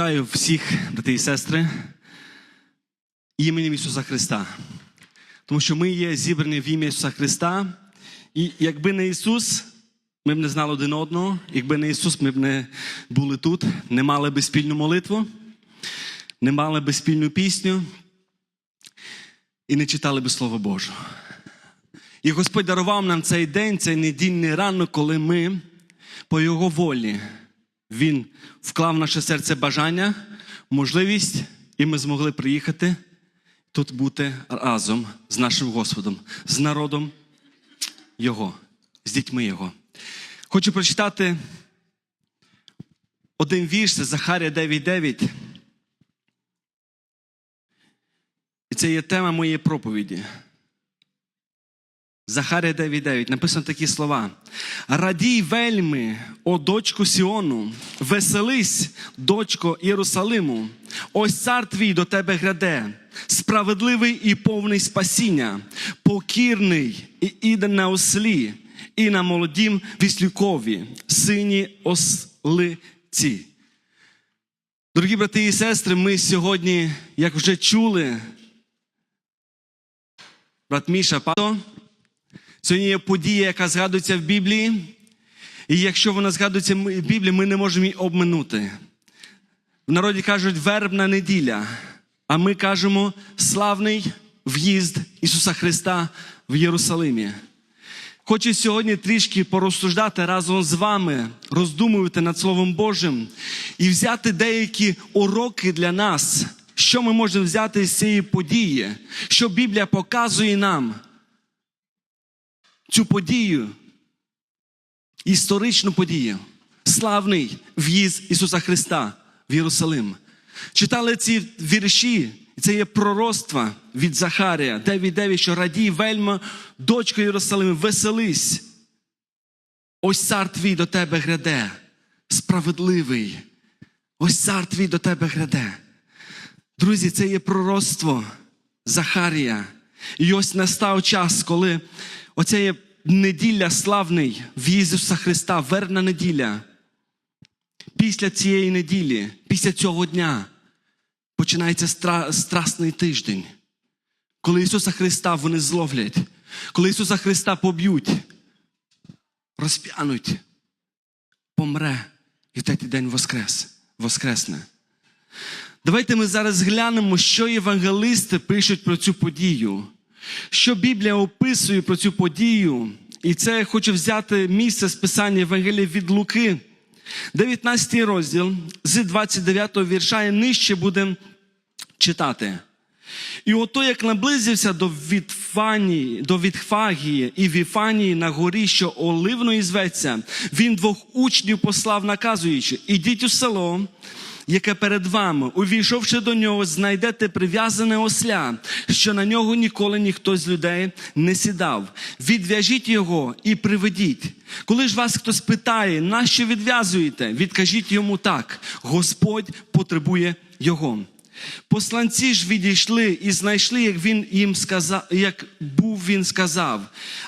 Вітаю всіх, брати і сестри, іменем Ісуса Христа. Тому що ми є зібрані в ім'я Ісуса Христа. І якби не Ісус, ми б не знали один одного. Якби не Ісус, ми б не були тут, не мали би спільну молитву, не мали би спільну пісню і не читали би Слово Боже. І Господь дарував нам цей день, цей недільний ранок, коли ми по Його волі. Він вклав в наше серце бажання, можливість, і ми змогли приїхати тут бути разом з нашим Господом, з народом Його, з дітьми Його. Хочу прочитати один вірш, це Захарія 9.9. І це є тема моєї проповіді. Захарія 9.9 написано такі слова. Радій вельми, о дочку Сіону, веселись, дочко Єрусалиму. Ось цар твій до тебе гряде, справедливий і повний спасіння, покірний і іде на ослі, і на молодім віслюкові, сині ослиці. Дорогі брати і сестри, ми сьогодні, як вже чули, брат Міша, Пато, Сьогодні є подія, яка згадується в Біблії. І якщо вона згадується в Біблії, ми не можемо її обминути. В народі кажуть вербна неділя, а ми кажемо славний в'їзд Ісуса Христа в Єрусалимі. Хочу сьогодні трішки порозсуждати разом з вами, роздумувати над Словом Божим і взяти деякі уроки для нас, що ми можемо взяти з цієї події, що Біблія показує нам цю подію, історичну подію, славний в'їзд Ісуса Христа в Єрусалим. Читали ці вірші, це є пророцтва від Захарія, 9.9, що радій вельма, дочко Єрусалим, веселись. Ось цар твій до тебе гряде, справедливий. Ось цар твій до тебе гряде. Друзі, це є пророцтво Захарія. І ось настав час, коли оця є неділя славний в Ісуса Христа, верна неділя. Після цієї неділі, після цього дня починається стра- страсний тиждень, коли Ісуса Христа вони зловлять, коли Ісуса Христа поб'ють, розп'януть, помре і в третій день воскрес, воскресне. Давайте ми зараз глянемо, що євангелисти пишуть про цю подію, що Біблія описує про цю подію. І це я хочу взяти місце з писання Євангелія від Луки, 19 розділ з 29 вірша і нижче будемо читати. І ото як наблизився до Вітфанії, до Вітфагії і Віфанії на горі, що Оливної зветься, він двох учнів послав, наказуючи: ідіть у село, яке перед вами, увійшовши до нього, знайдете прив'язане осля, що на нього ніколи ніхто з людей не сідав. Відв'яжіть його і приведіть. Коли ж вас хтось питає, нащо відв'язуєте, відкажіть йому так: Господь потребує його. Посланці ж відійшли і знайшли, як він їм сказав, як був він сказав.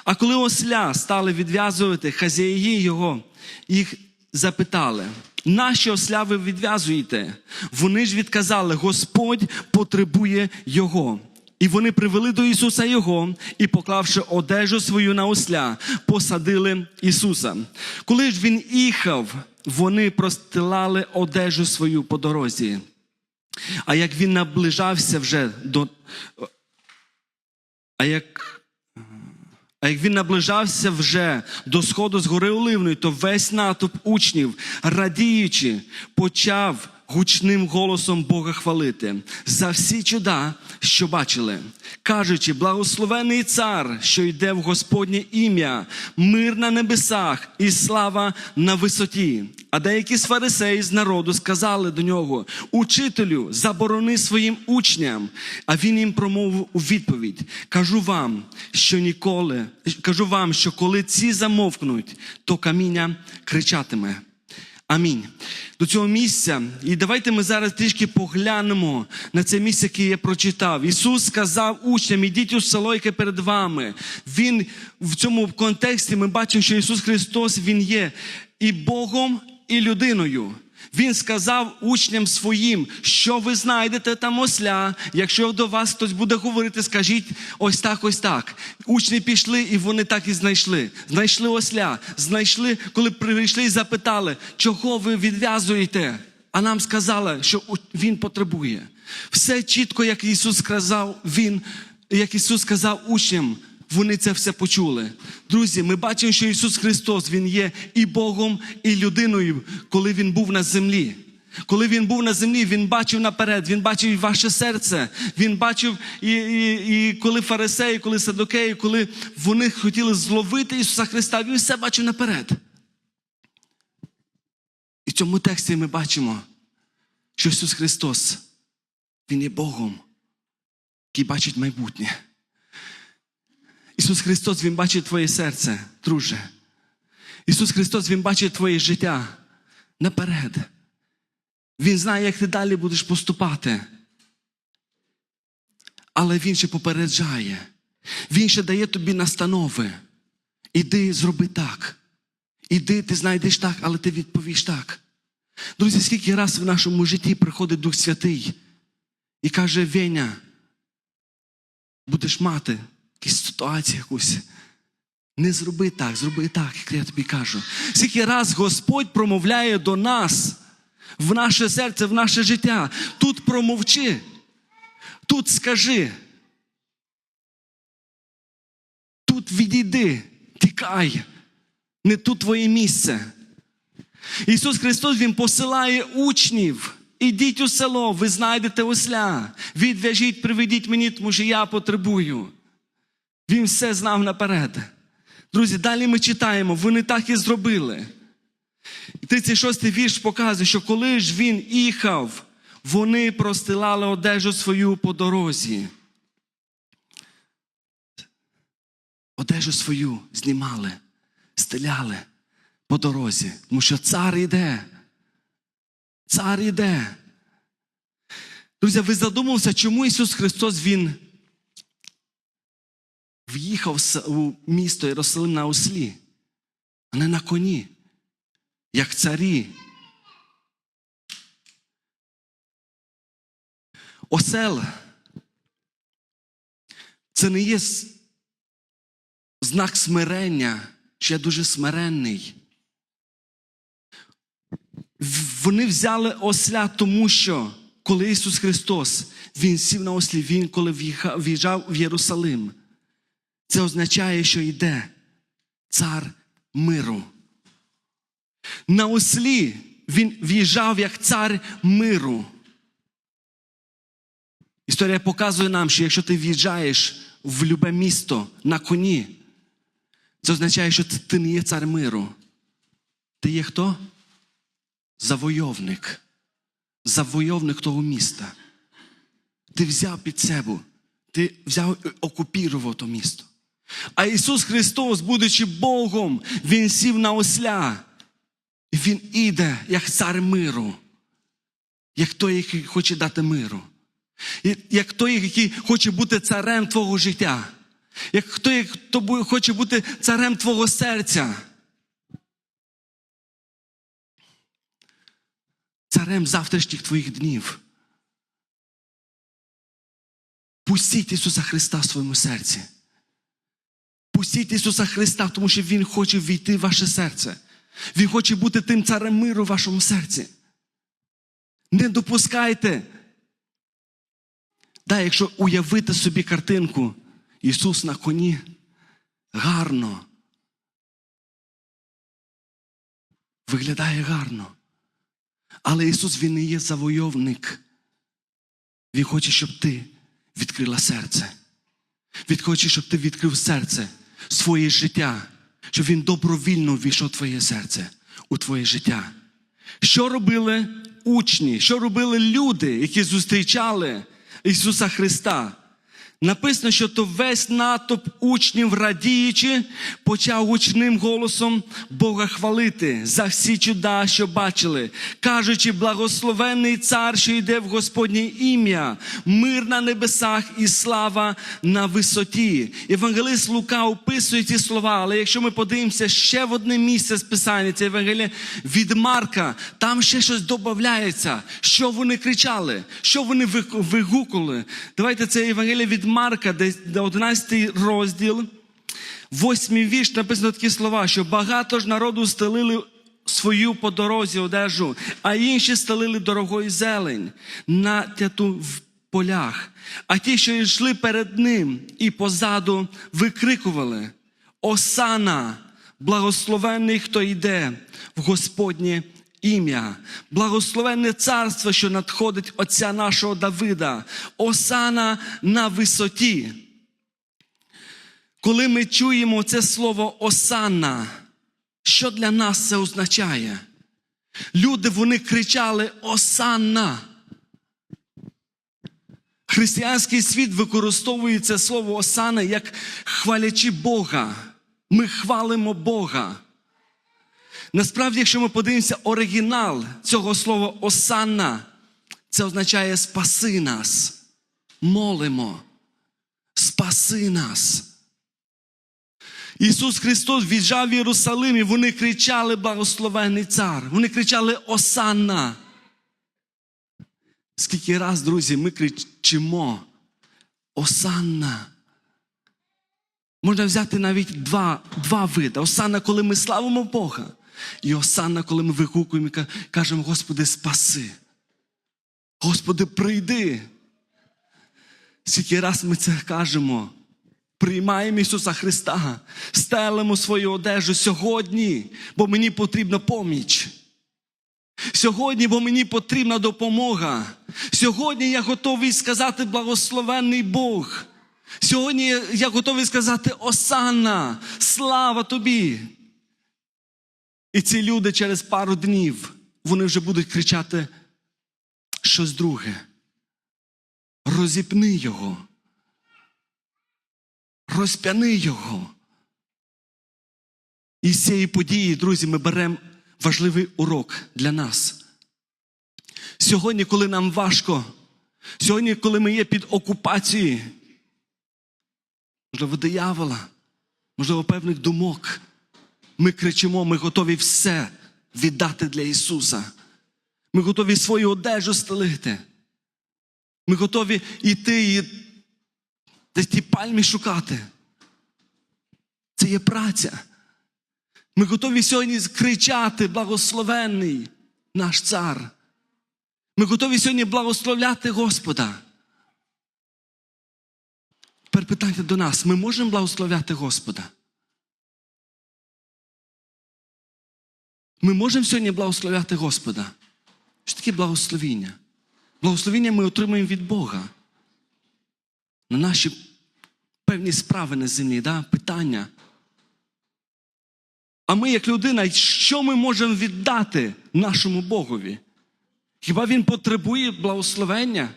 А коли осля стали відв'язувати, хазяї його їх запитали. Нащо осля ви відв'язуєте? Вони ж відказали: Господь потребує його. І вони привели до Ісуса Його і, поклавши одежу свою на осля, посадили Ісуса. Коли ж він їхав, вони простилали одежу свою по дорозі. А як він наближався вже до. А як. А як він наближався вже до сходу з гори Оливної, то весь натовп учнів, радіючи, почав гучним голосом Бога хвалити за всі чуда, що бачили, кажучи, благословений цар, що йде в Господнє ім'я, мир на небесах і слава на висоті. А деякі з фарисеїв з народу сказали до нього: Учителю, заборони своїм учням. А він їм промовив у відповідь: Кажу вам, що ніколи, кажу вам, що коли ці замовкнуть, то каміння кричатиме. Амінь. До цього місця. І давайте ми зараз трішки поглянемо на це місце, яке я прочитав. Ісус сказав учням, ідіть у село, яке перед вами. Він в цьому контексті ми бачимо, що Ісус Христос Він є і Богом, і людиною. Він сказав учням своїм, що ви знайдете там осля. Якщо до вас хтось буде говорити, скажіть ось так, ось так. Учні пішли, і вони так і знайшли. Знайшли осля, знайшли, коли прийшли і запитали, чого ви відв'язуєте. А нам сказали, що він потребує. Все чітко, як Ісус сказав, Він, як Ісус сказав учням, вони це все почули. Друзі, ми бачимо, що Ісус Христос Він є і Богом, і людиною, коли Він був на землі. Коли він був на землі, він бачив наперед, він бачив і ваше серце. Він бачив і, і, і коли фарисеї, коли садокеї, коли вони хотіли зловити Ісуса Христа, він все бачив наперед. І в цьому тексті ми бачимо, що Ісус Христос, Він є Богом, який бачить майбутнє. Ісус Христос, Він бачить твоє серце, друже. Ісус Христос, Він бачить твоє життя наперед. Він знає, як ти далі будеш поступати. Але Він ще попереджає. Він ще дає тобі настанови. Іди, зроби так. Іди, ти знайдеш так, але ти відповіш так. Друзі, скільки раз в нашому житті приходить Дух Святий і каже: Веня, будеш мати якусь ситуацію якусь. Не зроби так, зроби так, як я тобі кажу. Скільки раз Господь промовляє до нас в наше серце, в наше життя. Тут промовчи, тут скажи. Тут відійди, тікай. Не тут твоє місце. Ісус Христос Він посилає учнів. Ідіть у село, ви знайдете осля. Відв'яжіть, приведіть мені, тому що я потребую. Він все знав наперед. Друзі, далі ми читаємо, вони так і зробили. І 36-й вірш показує, що коли ж він їхав, вони простилали одежу свою по дорозі. Одежу свою знімали, стеляли по дорозі, тому що цар іде. Цар іде. Друзі, ви задумалися, чому Ісус Христос Він в'їхав у місто Єрусалим на ослі, а не на коні, як царі. Осел це не є знак смирення, що я дуже смиренний. Вони взяли осля, тому що коли Ісус Христос Він сів на ослі, Він коли в'їжджав в Єрусалим, це означає, що йде цар миру. На ослі він в'їжджав як цар миру. Історія показує нам, що якщо ти в'їжджаєш в любе місто на коні, це означає, що ти не є цар миру. Ти є хто? Завойовник. Завойовник того міста. Ти взяв під себе, ти взяв окупірував то місто. А Ісус Христос, будучи Богом, Він сів на осля. І Він іде як цар миру, як той, який хоче дати миру. Як той, який хоче бути царем твого життя. Як той, хто хоче бути царем твого серця. Царем завтрашніх твоїх днів. Пустіть Ісуса Христа в своєму серці. Пустіть Ісуса Христа, тому що Він хоче війти в ваше серце. Він хоче бути тим царем миру в вашому серці. Не допускайте. Да, якщо уявити собі картинку, Ісус на коні гарно. Виглядає гарно. Але Ісус Він не є завойовник. Він хоче, щоб ти відкрила серце. Він хоче, щоб ти відкрив серце, своє життя, щоб він добровільно ввійшов твоє серце, у твоє життя. Що робили учні? Що робили люди, які зустрічали Ісуса Христа? Написано, що то весь натовп учнів, радіючи, почав гучним голосом Бога хвалити за всі чуда, що бачили, кажучи, благословенний цар, що йде в Господнє ім'я, мир на небесах і слава на висоті. Євангелист Лука описує ці слова, але якщо ми подивимося ще в одне місце з Писання, це Євангеліє від Марка, там ще щось додається, що вони кричали, що вони вигукували. Давайте це Євангеліє від Марка, десь 11 розділ, восьмий вірш написано такі слова, що багато ж народу стелили свою по дорозі одежу, а інші стелили дорогою зелень, натяту в полях. А ті, що йшли перед ним і позаду, викрикували: Осана, благословенний, хто йде в Господнє ім'я, благословенне царство, що надходить Отця нашого Давида, Осана на висоті. Коли ми чуємо це слово Осанна, що для нас це означає? Люди вони кричали Осанна. Християнський світ використовує це слово Осана як хвалячи Бога. Ми хвалимо Бога. Насправді, якщо ми подивимося оригінал цього слова Осанна, це означає спаси нас. Молимо. Спаси нас. Ісус Христос віджав в Єрусалим, і вони кричали благословений цар. Вони кричали Осанна. Скільки раз, друзі, ми кричимо Осанна. Можна взяти навіть два, два види. Осанна, коли ми славимо Бога. І осанна, коли ми вигукуємо і кажемо, Господи, спаси. Господи, прийди. Скільки раз ми це кажемо, приймаємо Ісуса Христа, стелимо свою одежу сьогодні, бо мені потрібна поміч. Сьогодні, бо мені потрібна допомога. Сьогодні я готовий сказати благословенний Бог. Сьогодні я готовий сказати Осанна, слава тобі. І ці люди через пару днів вони вже будуть кричати щось друге. Розіпни його. Розп'яни його. І з цієї події, друзі, ми беремо важливий урок для нас. Сьогодні, коли нам важко, сьогодні, коли ми є під окупацією, можливо, диявола, можливо, певних думок, ми кричимо, ми готові все віддати для Ісуса. Ми готові свою одежу стелити. Ми готові йти і десь ті пальмі шукати. Це є праця. Ми готові сьогодні кричати, благословенний наш цар. Ми готові сьогодні благословляти Господа. Тепер питання до нас: ми можемо благословляти Господа? Ми можемо сьогодні благословляти Господа. Що таке благословіння? Благословіння ми отримуємо від Бога. На наші певні справи на землі, да? питання. А ми, як людина, що ми можемо віддати нашому Богові? Хіба Він потребує благословення?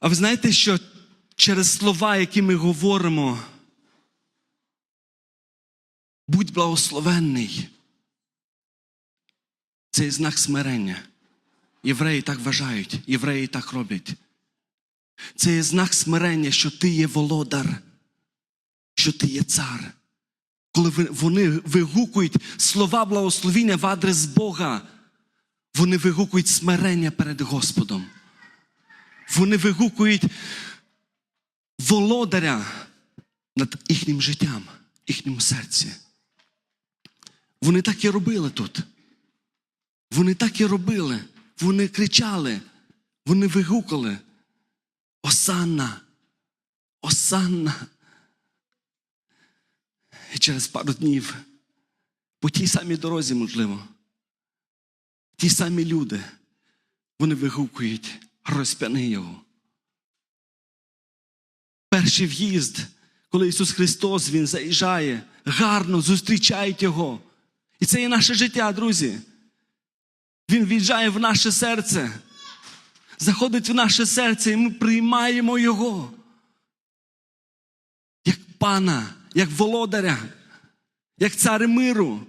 А ви знаєте, що через слова, які ми говоримо, будь благословенний. Це є знак смирення. Євреї так вважають, євреї так роблять. Це є знак смирення, що ти є володар, що ти є цар. Коли вони вигукують слова благословіння в адрес Бога, вони вигукують смирення перед Господом. Вони вигукують володаря над їхнім життям, їхньому серці. Вони так і робили тут. Вони так і робили. Вони кричали, вони вигукали. Осанна, Осанна. І через пару днів, по тій самій дорозі, можливо, ті самі люди, вони вигукують, розп'яни його. Перший в'їзд, коли Ісус Христос Він заїжджає, гарно зустрічають Його. І це є наше життя, друзі. Він в'їжджає в наше серце. заходить в наше серце, і ми приймаємо Його. Як пана, як володаря, як цар миру.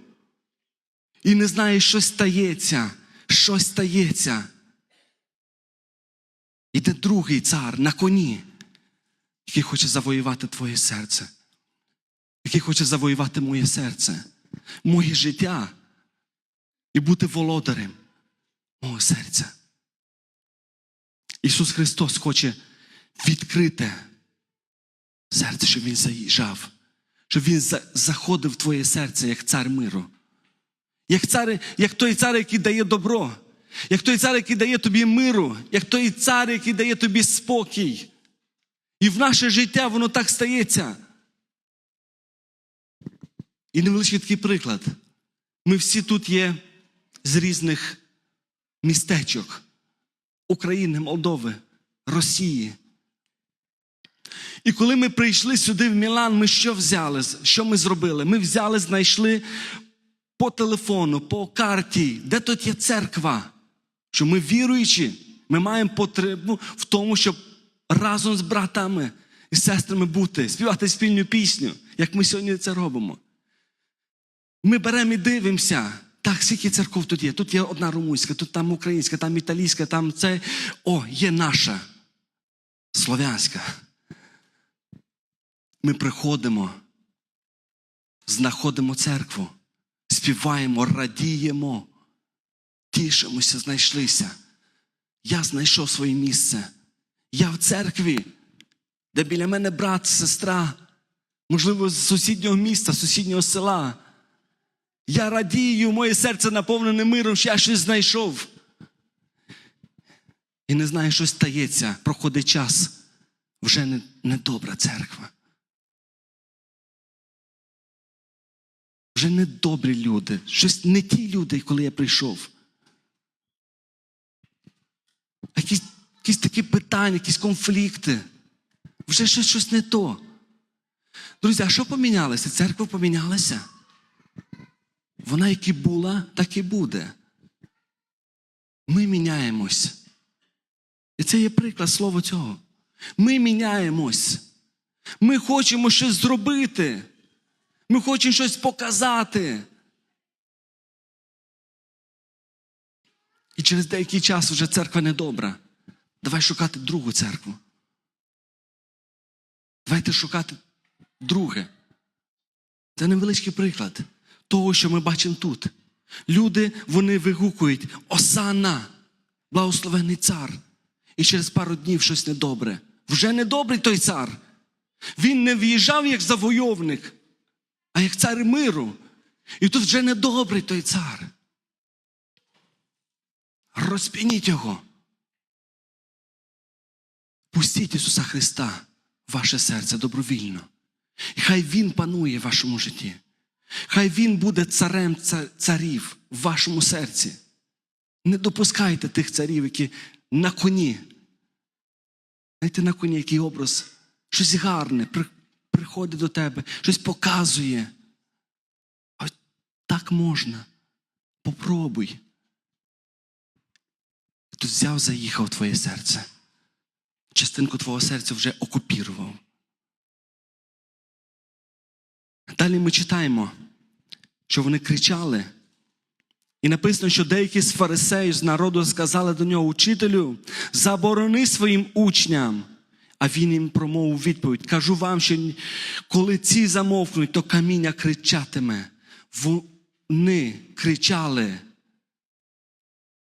І не знаєш, що стається, щось стається. Іде другий цар на коні, який хоче завоювати твоє серце, який хоче завоювати моє серце, моє життя і бути володарем мого серця. Ісус Христос хоче відкрити серце, щоб Він заїжджав, щоб Він заходив в твоє серце як цар миру. Як, цар, як той цар, який дає добро, як той цар, який дає тобі миру, як той цар, який дає тобі спокій. І в наше життя воно так стається. І невеличкий такий приклад. Ми всі тут є з різних містечок України, Молдови, Росії. І коли ми прийшли сюди в Мілан, ми що взяли? Що ми зробили? Ми взяли, знайшли по телефону, по карті, де тут є церква. Що ми віруючі, ми маємо потребу в тому, щоб разом з братами і сестрами бути, співати спільну пісню, як ми сьогодні це робимо. Ми беремо і дивимося. Так, скільки церков тут є? Тут є одна румунська, тут там українська, там італійська, там це. О, є наша слов'янська. Ми приходимо, знаходимо церкву, співаємо, радіємо, тішимося, знайшлися. Я знайшов своє місце. Я в церкві, де біля мене брат, сестра, можливо, з сусіднього міста, з сусіднього села. Я радію, моє серце наповнене миром, що я щось знайшов. І не знаю, що стається, проходить час. Вже не, не добра церква. Вже не добрі люди. Щось не ті люди, коли я прийшов. Якісь, якісь такі питання, якісь конфлікти. Вже щось, щось не то. Друзі, а що помінялося? Церква помінялася. Вона як і була, так і буде. Ми міняємось. І це є приклад слова цього. Ми міняємось. Ми хочемо щось зробити. Ми хочемо щось показати. І через деякий час вже церква недобра. Давай шукати другу церкву. Давайте шукати друге. Це невеличкий приклад того, що ми бачимо тут. Люди вони вигукують Осана, благословений цар. І через пару днів щось недобре. Вже недобрий той цар. Він не в'їжджав як завойовник, а як цар миру. І тут вже недобрий той цар. Розпініть його. Пустіть Ісуса Христа в ваше серце добровільно. І хай Він панує в вашому житті. Хай Він буде царем царів в вашому серці. Не допускайте тих царів, які на коні. Знаєте, на коні який образ, щось гарне приходить до тебе, щось показує. Ось так можна. Попробуй. Тут взяв, заїхав твоє серце. Частинку твого серця вже окупірував. Далі ми читаємо, що вони кричали. І написано, що деякі з фарисеїв з народу сказали до нього, учителю, заборони своїм учням. А він їм промовив відповідь: кажу вам, що коли ці замовкнуть, то каміння кричатиме. Вони кричали.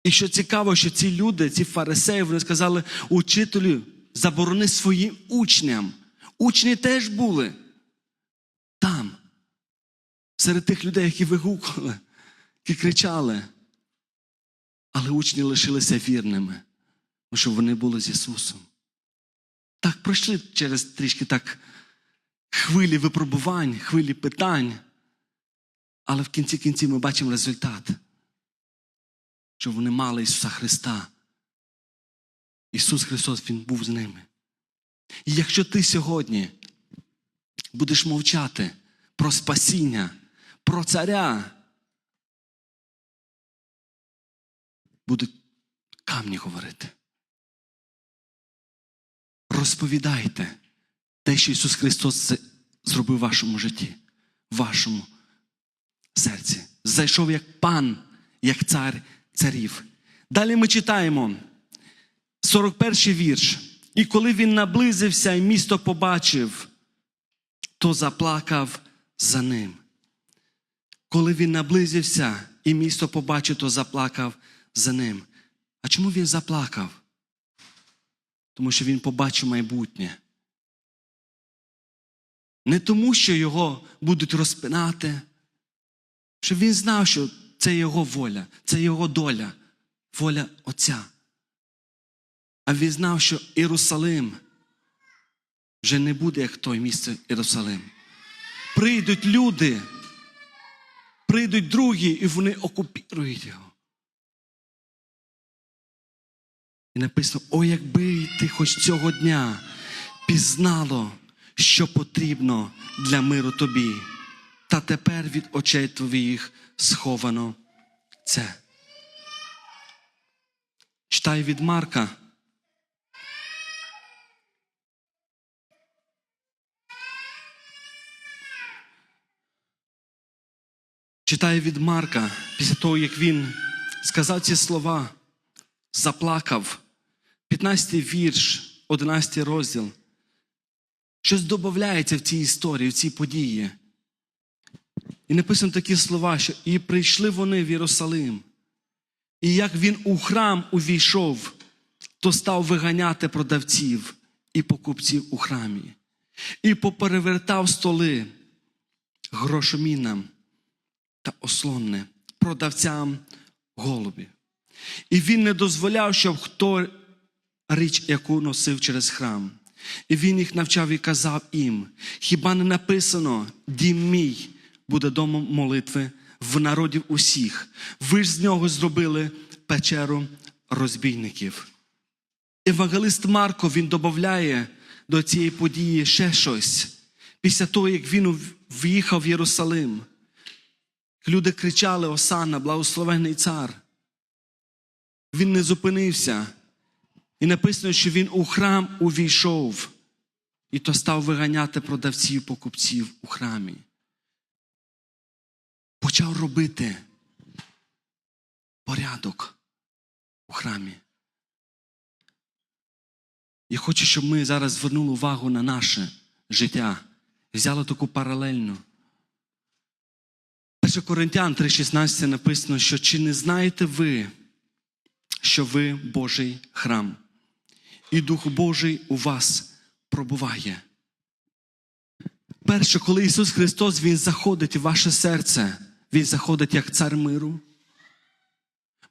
І що цікаво, що ці люди, ці фарисеї, вони сказали, учителю, заборони своїм учням. Учні теж були серед тих людей, які вигукували, які кричали. Але учні лишилися вірними, тому що вони були з Ісусом. Так пройшли через трішки так хвилі випробувань, хвилі питань. Але в кінці кінці ми бачимо результат, що вони мали Ісуса Христа. Ісус Христос Він був з ними. І якщо ти сьогодні будеш мовчати про спасіння, про царя, будуть камні говорити. розповідайте те, що Ісус Христос зробив в вашому житті, в вашому серці. Зайшов як пан, як цар царів. Далі ми читаємо 41 вірш. І коли він наблизився і місто побачив, то заплакав за ним. Коли він наблизився і місто побачив, то заплакав за ним. А чому він заплакав? Тому що він побачив майбутнє. Не тому, що його будуть розпинати, що він знав, що це його воля, це його доля, воля Отця. А він знав, що Єрусалим вже не буде як той місце Єрусалим. Прийдуть люди, прийдуть другі, і вони окупірують його. І написано: о, якби ти хоч цього дня пізнало, що потрібно для миру тобі, та тепер від очей твоїх сховано це. Читай від Марка. Читаю від Марка, після того, як він сказав ці слова, заплакав. 15 й вірш, 11 розділ. Щось додається в цій історії, в цій події. І написано такі слова, що і прийшли вони в Єрусалим. І як він у храм увійшов, то став виганяти продавців і покупців у храмі, і поперевертав столи грошомінам та ослонне продавцям голубів. І він не дозволяв, щоб хто річ, яку носив через храм. І він їх навчав і казав їм: хіба не написано, дім мій буде домом молитви в народів усіх. Ви ж з нього зробили печеру розбійників. Евангелист Марко він додає до цієї події ще щось. Після того, як він в'їхав в Єрусалим, люди кричали Осана, благословений цар. Він не зупинився. І написано, що він у храм увійшов і то став виганяти продавців, покупців у храмі. Почав робити порядок у храмі. Я хочу, щоб ми зараз звернули увагу на наше життя, взяли таку паралельну. 1 Коринтян 3,16 написано, що чи не знаєте ви, що ви Божий храм, і Дух Божий у вас пробуває. Перше, коли Ісус Христос Він заходить в ваше серце, Він заходить як цар миру.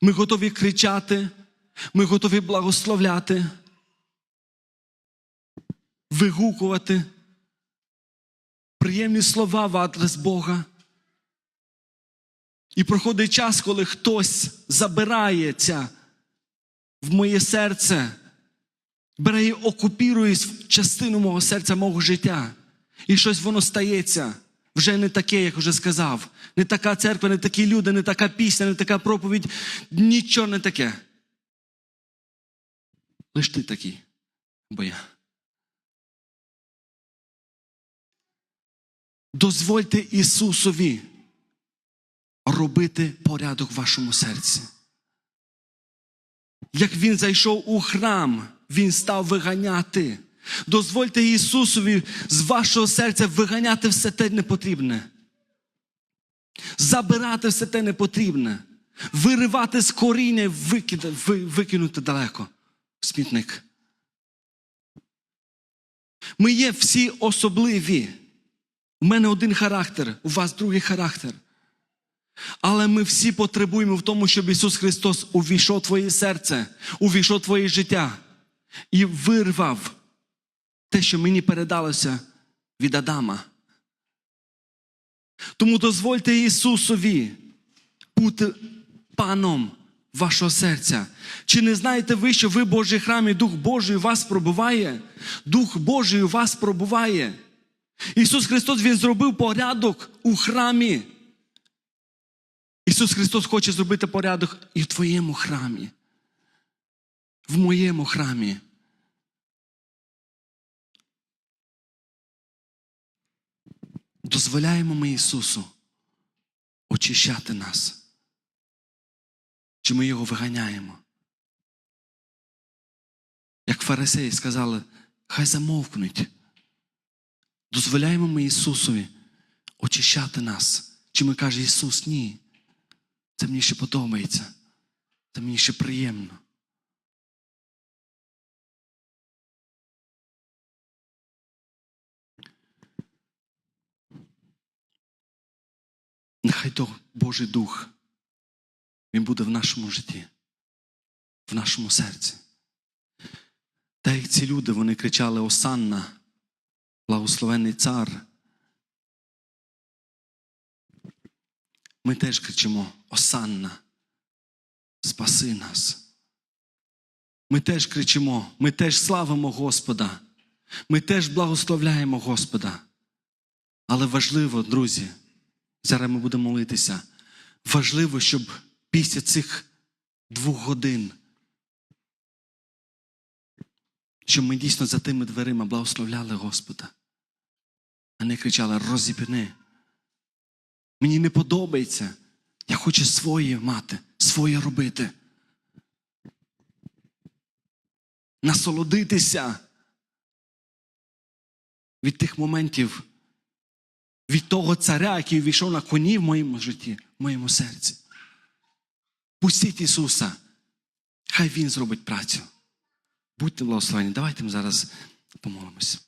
Ми готові кричати, ми готові благословляти, вигукувати приємні слова в адрес Бога. І проходить час, коли хтось забирається в моє серце, бере і окупірує частину мого серця, мого життя. І щось воно стається вже не таке, як вже сказав. Не така церква, не такі люди, не така пісня, не така проповідь. Нічого не таке. Лиш ти такий, бо я. Дозвольте Ісусові робити порядок в вашому серці. Як Він зайшов у храм, Він став виганяти. Дозвольте Ісусові з вашого серця виганяти все те непотрібне. Забирати все те непотрібне, виривати з коріння і викинути далеко смітник. Ми є всі особливі. У мене один характер, у вас другий характер. Але ми всі потребуємо в тому, щоб Ісус Христос увійшов в твоє серце, увійшов в твоє життя і вирвав те, що мені передалося від Адама. Тому дозвольте Ісусові бути паном вашого серця. Чи не знаєте ви, що ви Божий храм і Дух Божий у вас пробуває? Дух Божий у вас пробуває. Ісус Христос Він зробив порядок у храмі. Ісус Христос хоче зробити порядок і в твоєму храмі, в моєму храмі. Дозволяємо ми Ісусу очищати нас. Чи ми його виганяємо? Як фарисеї сказали, хай замовкнуть. Дозволяємо ми Ісусові очищати нас. Чи ми каже Ісус, ні? Це мені ще подобається. Це мені ще приємно. Нехай то Божий Дух, Він буде в нашому житті, в нашому серці. Та як ці люди, вони кричали Осанна, благословенний цар. Ми теж кричимо Осанна, спаси нас. Ми теж кричимо, ми теж славимо Господа, ми теж благословляємо Господа. Але важливо, друзі, зараз ми будемо молитися. Важливо, щоб після цих двох годин, щоб ми дійсно за тими дверима благословляли Господа, а не кричали розіпни. Мені не подобається. Я хочу своє мати, своє робити. Насолодитися від тих моментів, від того царя, який війшов на коні в моєму житті, в моєму серці. Пустіть Ісуса, хай Він зробить працю. Будьте благословені. Давайте ми зараз помолимося.